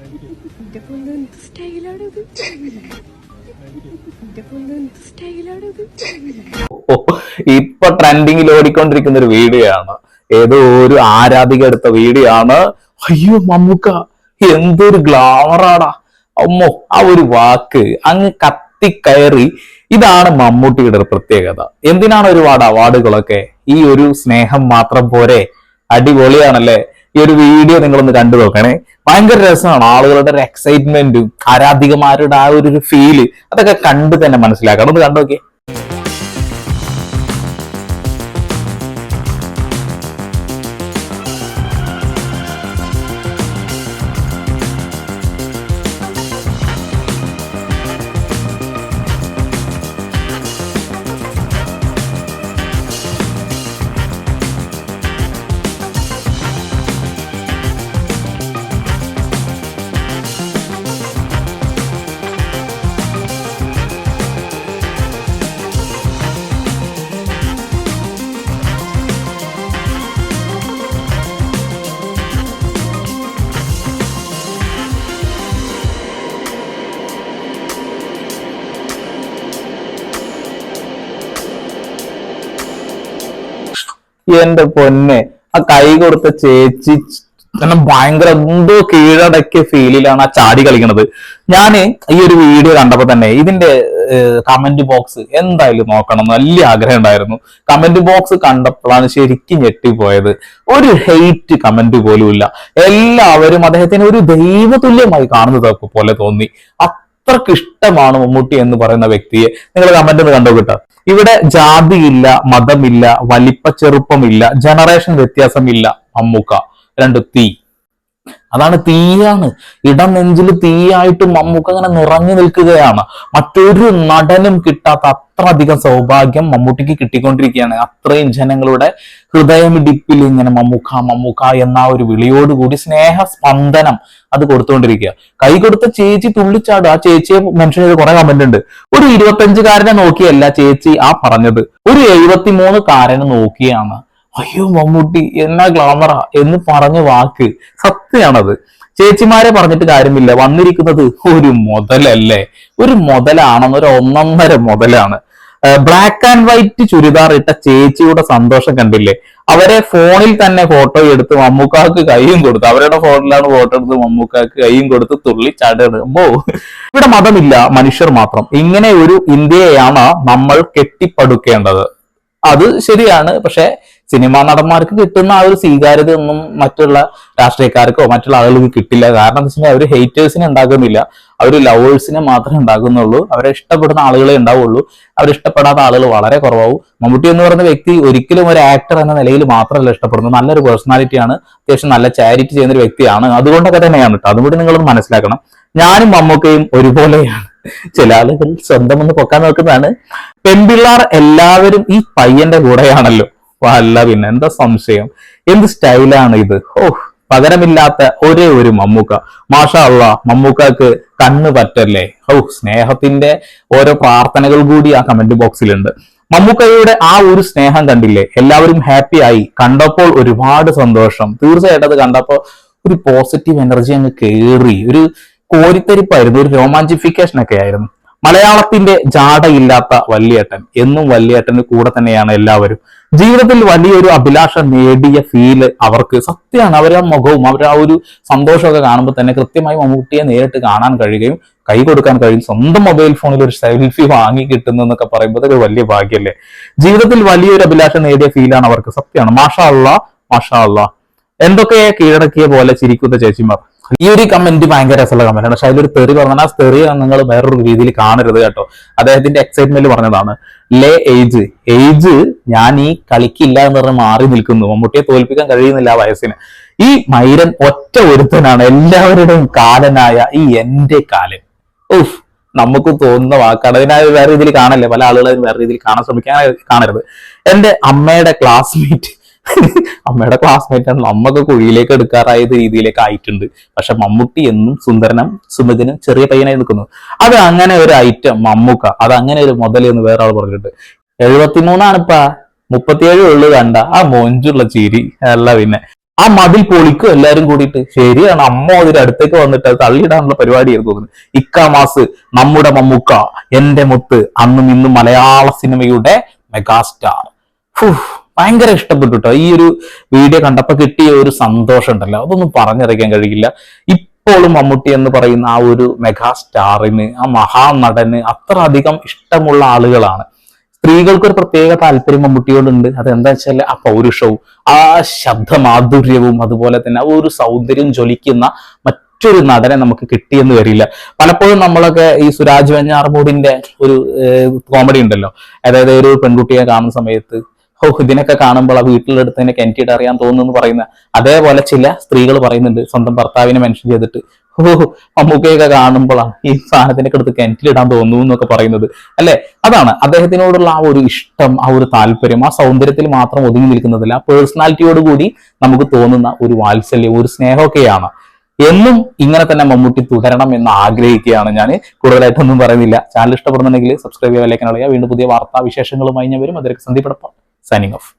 എന്റെ പൊന്ന് എന്ത് സ്റ്റൈലാണിത് എന്റെ പൊന്ന് എന്ത് സ്റ്റൈലാണിത് ഇപ്പൊ ട്രെൻഡിങ്ങിൽ ഓടിക്കൊണ്ടിരിക്കുന്ന ഒരു വീഡിയോ ആണ് ഏതോ ഒരു ആരാധിക എടുത്ത വീഡിയോ ആണ് അയ്യോ മമ്മൂക്ക എന്തൊരു ഗ്ലാമറാടാ അമ്മോ ആ ഒരു വാക്ക് അങ്ങ് കത്തിക്കയറി. ഇതാണ് മമ്മൂട്ടിയുടെ ഒരു പ്രത്യേകത. എന്തിനാണ് ഒരുപാട് അവാർഡുകളൊക്കെ ഈ ഒരു സ്നേഹം മാത്രം പോരെ. അടിപൊളിയാണല്ലേ? ഈ ഒരു വീഡിയോ നിങ്ങളൊന്ന് കണ്ടു നോക്കണേ. ഭയങ്കര രസമാണ് ആളുകളുടെ ഒരു എക്സൈറ്റ്മെന്റും ആരാധികമാരുടെ ആ ഒരു ഫീൽ അതൊക്കെ കണ്ടു തന്നെ മനസ്സിലാക്കണം. ഒന്ന് കണ്ടു നോക്കിയേ. എന്റെ പൊന്നെ. ആ കൈ കൊടുത്ത ചേച്ചി കാരണം ഭയങ്കര എന്തോ കീഴടക്കിയ ഫീലിലാണ് ആ ചാടി കളിക്കുന്നത് ഞാൻ ഈ ഒരു വീഡിയോ കണ്ടപ്പോ തന്നെ ഇതിന്റെ കമന്റ് ബോക്സ് എന്തായാലും നോക്കണം വലിയ ആഗ്രഹം ഉണ്ടായിരുന്നു. കമന്റ് ബോക്സ് കണ്ടപ്പോഴാണ് ശരിക്കും ഞെട്ടിപ്പോയത്. ഒരു ഹെയ്റ്റ് കമന്റ് പോലും ഇല്ല എല്ലാവരും അദ്ദേഹത്തിന് ഒരു ദൈവതുല്യമായി കാണുന്നത് പോലെ തോന്നി. അത്രയ്ക്ക് ഇഷ്ടമാണ് മമ്മൂട്ടി എന്ന് പറയുന്ന വ്യക്തിയെ? നിങ്ങൾ കമന്റ് ഒന്ന് കണ്ടോ കിട്ടാം. ഇവിടെ ജാതിയില്ല മതമില്ല വലിപ്പ ചെറുപ്പമില്ല ജനറേഷൻ വ്യത്യാസമില്ല മമ്മൂക്ക. രണ്ട് തീ. അതാണ് തീയാണ്. ഇടം നെഞ്ചിൽ തീയായിട്ട് മമ്മൂക്ക അങ്ങനെ നിറഞ്ഞു നിൽക്കുകയാണ്. മറ്റൊരു നടനും കിട്ടാത്ത അത്ര അധികം സൗഭാഗ്യം മമ്മൂട്ടിക്ക് കിട്ടിക്കൊണ്ടിരിക്കുകയാണ്. അത്രയും ജനങ്ങളുടെ ഹൃദയമിടിപ്പിൽ ഇങ്ങനെ മമ്മൂക്ക മമ്മൂക്ക എന്ന ഒരു വിളിയോടുകൂടി സ്നേഹ സ്പന്ദനം അത് കൊടുത്തുകൊണ്ടിരിക്കുക. കൈ കൊടുത്ത ചേച്ചി തുള്ളിച്ചാടും. ആ ചേച്ചിയെ മെൻഷൻ ചെയ്ത് കുറെ കമന്റ് ഉണ്ട്. ഒരു ഇരുപത്തഞ്ചുകാരനെ നോക്കിയല്ല ചേച്ചി ആ പറഞ്ഞത്. ഒരു എഴുപത്തിമൂന്ന് കാരനെ നോക്കിയാണ്. അയ്യോ മമ്മൂട്ടി എന്നാ ഗ്ലാമറ എന്ന് പറഞ്ഞ വാക്ക് സത്യമാണത്. ചേച്ചിമാരെ പറഞ്ഞിട്ട് കാര്യമില്ല. വന്നിരിക്കുന്നത് ഒരു മുതലല്ലേ? ഒരു മുതലാണെന്ന് ഒരു ഒന്നൊന്നര മുതലാണ്. ബ്ലാക്ക് ആൻഡ് വൈറ്റ് ചുരിദാർ ഇട്ട ചേച്ചിയുടെ സന്തോഷം കണ്ടില്ലേ? അവരെ ഫോണിൽ തന്നെ ഫോട്ടോ എടുത്ത് മമ്മൂക്കാക്ക് കൈയും കൊടുത്തു അവരുടെ ഫോണിലാണ് ഫോട്ടോ എടുത്ത് മമ്മൂക്കാക്ക് കൈയും കൊടുത്ത് തുള്ളി ചാടുമ്പോ ഇവിടെ മതമില്ല മനുഷ്യർ മാത്രം. ഇങ്ങനെ ഒരു ഇന്ത്യയാണ് നമ്മൾ കെട്ടിപ്പടുക്കേണ്ടത്. അത് ശരിയാണ് പക്ഷെ സിനിമാ നടന്മാർക്ക് കിട്ടുന്ന ആ ഒരു സ്വീകാര്യത ഒന്നും മറ്റുള്ള രാഷ്ട്രീയക്കാർക്കോ മറ്റുള്ള ആളുകൾക്ക് കിട്ടില്ല. കാരണം എന്താ വെച്ചാൽ അവർ ഹേറ്റേഴ്സിനെ ഉണ്ടാക്കുന്നില്ല. അവർ ലവേഴ്സിനെ മാത്രമേ ഉണ്ടാക്കുന്നുള്ളൂ. അവരെ ഇഷ്ടപ്പെടുന്ന ആളുകളെ ഉണ്ടാവുള്ളൂ. അവരിഷ്ടപ്പെടാത്ത ആളുകൾ വളരെ കുറവാകും മമ്മൂട്ടി എന്ന് പറയുന്ന വ്യക്തി ഒരിക്കലും ഒരു ആക്ടർ എന്ന നിലയിൽ മാത്രമല്ല ഇഷ്ടപ്പെടുന്നത്. നല്ലൊരു പേഴ്സണാലിറ്റിയാണ് അത്യാവശ്യം നല്ല ചാരിറ്റി ചെയ്യുന്ന ഒരു വ്യക്തിയാണ്. അതുകൊണ്ടൊക്കെ തന്നെയാണ് കേട്ടോ. അതും നിങ്ങളൊന്ന് മനസ്സിലാക്കണം. ഞാനും മമ്മൂക്കയും ഒരുപോലെയാണ്. ചില ആളുകൾ സ്വന്തം ഒന്ന് പൊക്കാൻ നോക്കുന്നതാണ്. പെൺപിള്ളാർ എല്ലാവരും ഈ പയ്യന്റെ കൂടെയാണല്ലോ. അല്ല പിന്നെ എന്താ സംശയം? എന്ത് സ്റ്റൈലാണ് ഇത്? ഓ പകരമില്ലാത്ത ഒരേ ഒരു മമ്മൂക്ക. മാഷാ അള്ള മമ്മൂക്കക്ക് കണ്ണ് പറ്റല്ലേ? ഓ സ്നേഹത്തിന്റെ ഓരോ പ്രാർത്ഥനകൾ കൂടി ആ കമന്റ് ബോക്സിലുണ്ട് മമ്മൂക്കയുടെ ആ ഒരു സ്നേഹം കണ്ടില്ലേ? എല്ലാവരും ഹാപ്പി ആയി. കണ്ടപ്പോൾ ഒരുപാട് സന്തോഷം. തീർച്ചയായിട്ടും അത് കണ്ടപ്പോൾ ഒരു പോസിറ്റീവ് എനർജി അങ്ങ് കേറി. ഒരു കോരിത്തരിപ്പായിരുന്നു. ഒരു രോമാഞ്ചിഫിക്കേഷൻ ഒക്കെ ആയിരുന്നു. മലയാളത്തിന്റെ ജാടയില്ലാത്ത വല്യേട്ടൻ. എന്നും വല്യേട്ടന് കൂടെ തന്നെയാണ് എല്ലാവരും. ജീവിതത്തിൽ വലിയൊരു അഭിലാഷം നേടിയ ഫീൽ അവർക്ക് സത്യമാണ്. അവരുടെ മുഖവും അവരുടെ ആ ഒരു സന്തോഷമൊക്കെ കാണുമ്പോൾ തന്നെ കൃത്യമായി മമ്മൂട്ടിയെ നേരിട്ട് കാണാൻ കഴിയുകയും കൈ കൊടുക്കാൻ കഴിയും. സ്വന്തം മൊബൈൽ ഫോണിൽ ഒരു സെൽഫി വാങ്ങി കിട്ടുന്നു എന്നൊക്കെ പറയുമ്പോൾ ഒരു വലിയ ഭാഗ്യല്ലേ? ജീവിതത്തിൽ വലിയൊരു അഭിലാഷം നേടിയ ഫീലാണ് അവർക്ക് സത്യമാണ്. മാഷാ അള്ളാ മാഷാ അള്ളാ. എന്തൊക്കെ കീഴടക്കിയ പോലെ ചിരിക്കുന്ന ചേച്ചിമാർ? ഈ ഒരു കമന്റ് ഭയങ്കര രസമുള്ള കമന്റ് ആണ്. പക്ഷെ അതിലൊരു തെറി പറഞ്ഞാൽ ആ തെറി നിങ്ങൾ വേറൊരു രീതിയിൽ കാണരുത് കേട്ടോ. അദ്ദേഹത്തിന്റെ എക്സൈറ്റ്മെന്റ് പറഞ്ഞതാണ്. ലേ ഏജ് ഏജ് ഞാൻ ഈ കളിക്കില്ല എന്ന് പറഞ്ഞ് മാറി നിൽക്കുന്നു. മമ്മൂട്ടിയെ തോൽപ്പിക്കാൻ കഴിയുന്നില്ല ആ വയസ്സിന്. ഈ മൈരൻ ഒറ്റ ഒരുത്തനാണ്. എല്ലാവരുടെയും കാലനായ ഈ എന്റെ കാലൻ. ഉഫ് നമുക്ക് തോന്നുന്ന വാക്കാണ്. അതിനായി വേറെ രീതിയിൽ കാണല്ലേ? പല ആളുകളും വേറെ രീതിയിൽ കാണാൻ ശ്രമിക്കാൻ കാണരുത്. എന്റെ അമ്മയുടെ ക്ലാസ്മേറ്റ് അമ്മയുടെ ക്ലാസ്മേറ്റ് ആണ്. നമ്മക്ക് കുഴിയിലേക്ക് എടുക്കാറായത് രീതിയിലേക്ക് ആയിട്ടുണ്ട്. പക്ഷെ മമ്മൂട്ടി എന്നും സുന്ദരനും സുമിതനും ചെറിയ പയ്യനായി നിൽക്കുന്നു. അത് അങ്ങനെ ഒരു ഐറ്റം മമ്മൂക്ക. അത് അങ്ങനെ ഒരു മുതൽ എന്ന് വേറെ ആൾ പറഞ്ഞിട്ടുണ്ട് എഴുപത്തിമൂന്നാണിപ്പാ മുപ്പത്തിയേഴ് ഉള്ളു കണ്ട. ആ മൊഞ്ചുള്ള ചിരി. അല്ല പിന്നെ. ആ മതിൽ പൊളിക്കും എല്ലാരും കൂടിയിട്ട്. ശരിയാണ്. അമ്മ അതിന്റെ അടുത്തേക്ക് വന്നിട്ട് അത് തള്ളിയിടാനുള്ള പരിപാടിയായിരുന്നു തോന്നുന്നത് ഇക്കാമാസ് നമ്മുടെ മമ്മൂക്ക എന്റെ മുത്ത് അന്നും ഇന്നും മലയാള സിനിമയുടെ മെഗാസ്റ്റാർ ഭയങ്കര ഇഷ്ടപ്പെട്ടു കേട്ടോ ഈ ഒരു വീഡിയോ കണ്ടപ്പോൾ കിട്ടിയ ഒരു സന്തോഷം ഉണ്ടല്ലോ. അതൊന്നും പറഞ്ഞറിയിക്കാൻ കഴിയില്ല. ഇപ്പോഴും മമ്മൂട്ടി എന്ന് പറയുന്ന ആ ഒരു മെഗാ സ്റ്റാറിന് ആ മഹാനടന് അത്ര അധികം ഇഷ്ടമുള്ള ആളുകളാണ്. സ്ത്രീകൾക്ക് ഒരു പ്രത്യേക താല്പര്യം മമ്മൂട്ടിയോടുണ്ട്. അതെന്താ വെച്ചാൽ ആ പൗരുഷവും ആ ശബ്ദമാധുര്യവും അതുപോലെ തന്നെ ആ ഒരു സൗന്ദര്യം ജ്വലിക്കുന്ന മറ്റൊരു നടനെ നമുക്ക് കിട്ടിയെന്ന് വരില്ല. പലപ്പോഴും നമ്മളൊക്കെ ഈ സുരാജ് വെഞ്ഞാർമൂടിന്റെ ഒരു കോമഡി ഉണ്ടല്ലോ. അതായത് ഒരു പെൺകുട്ടിയെ കാണുന്ന സമയത്ത് ഓ ഇതിനൊക്കെ കാണുമ്പോൾ ആ വീട്ടിലെടുത്ത് തന്നെ കിണറ്റിട്ട് അറിയാൻ തോന്നുന്നു പറയുന്ന അതേപോലെ ചില സ്ത്രീകൾ പറയുന്നുണ്ട് സ്വന്തം ഭർത്താവിനെ മെൻഷൻ ചെയ്തിട്ട്. ഓ മമ്മൂക്കയൊക്കെ കാണുമ്പോഴാണ് ഈ സാധനത്തിനൊക്കെ എടുത്ത് കിണറ്റിലിടാൻ തോന്നുന്നു എന്നൊക്കെ പറയുന്നത്. അല്ലെ? അതാണ് അദ്ദേഹത്തിനോടുള്ള ആ ഒരു ഇഷ്ടം ആ ഒരു താല്പര്യം ആ സൗന്ദര്യത്തിൽ മാത്രം ഒതുങ്ങി നിൽക്കുന്നതല്ല പേഴ്സണാലിറ്റിയോട് കൂടി നമുക്ക് തോന്നുന്ന ഒരു വാത്സല്യം ഒരു സ്നേഹമൊക്കെയാണ്. എന്നും ഇങ്ങനെ തന്നെ മമ്മൂട്ടി തുടരണം എന്ന് ആഗ്രഹിക്കുകയാണ് ഞാൻ കൂടുതലായിട്ടൊന്നും പറയുന്നില്ല. ചാനൽ ഇഷ്ടപ്പെടുന്നുണ്ടെങ്കിൽ സബ്സ്ക്രൈബ് ചെയ്യാൻ ലൈക്ക് ചെയ്യുക വീണ്ടും പുതിയ വാർത്താ വിശേഷങ്ങളുമായി ഞാൻ വരും. അതിലേക്ക് സന്ദീപ് signing off.